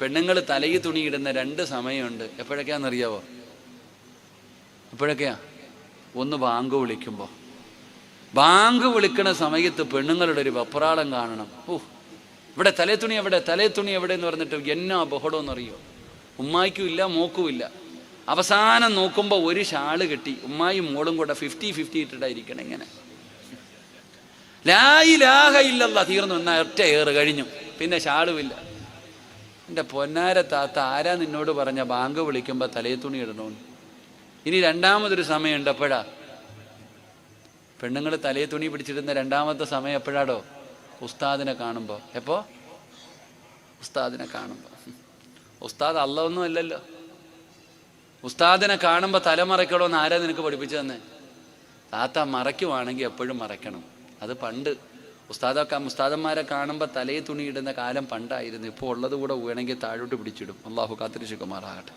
പെണ്ണുങ്ങൾ തലയിൽ തുണിയിടുന്ന രണ്ട് സമയമുണ്ട്. എപ്പോഴൊക്കെയാണെന്നറിയാവോ? എപ്പോഴൊക്കെയാ? ഒന്ന് ബാങ്ക് വിളിക്കുമ്പോൾ ബാങ്ക് വിളിക്കുന്ന സമയത്ത് പെണ്ണുങ്ങളുടെ ഒരു വെപ്രാളം കാണണം. ഓ ഇവിടെ തലേ തുണി എവിടെ? തലേ തുണി എവിടെ എന്ന് പറഞ്ഞിട്ട് എന്നാ ബഹളം അറിയോ ഉമ്മായിക്കും ഇല്ല മോക്കും ഇല്ല. അവസാനം നോക്കുമ്പോൾ ഒരു ഷാൾ കിട്ടി. ഉമ്മായും മോളും കൂടെ ഫിഫ്റ്റി ഫിഫ്റ്റി ഇട്ടിട്ടായിരിക്കണം ഇങ്ങനെ. ലായിലാഹ ഇല്ലല്ല തീർന്നു. എന്നാ ഒറ്റ ഏറ് കഴിഞ്ഞു. പിന്നെ ഷാളുമില്ല എന്റെ പൊന്നാര താത്ത ആരാ നിന്നോട് പറഞ്ഞ ബാങ്ക് വിളിക്കുമ്പോൾ തലയിൽ തുണി ഇടണോ ഇനി രണ്ടാമതൊരു സമയമുണ്ട് എപ്പോഴാ പെണ്ണുങ്ങൾ തലയിൽ തുണി പിടിച്ചിടുന്ന രണ്ടാമത്തെ സമയം എപ്പോഴാടോ? ഉസ്താദിനെ കാണുമ്പോൾ എപ്പോ? ഉസ്താദിനെ കാണുമ്പോൾ ഉസ്താദ് അല്ല ഒന്നും അല്ലല്ലോ. ഉസ്താദിനെ കാണുമ്പോൾ തല മറയ്ക്കണമെന്ന് ആരാ നിനക്ക് പഠിപ്പിച്ചു തന്നെ താത്ത മറയ്ക്കുവാണെങ്കിൽ എപ്പോഴും മറയ്ക്കണം. അത് പണ്ട് ഉസ്താദൊക്കെ ഉസ്താദന്മാരെ കാണുമ്പോൾ തലയിൽ തുണിയിടുന്ന കാലം പണ്ടായിരുന്നു. ഇപ്പോൾ ഉള്ളത് കൂടെ വേണമെങ്കിൽ താഴോട്ട് പിടിച്ചിടും. അള്ളാഹു കാത്തിരിശുക്കുമാറാകട്ടെ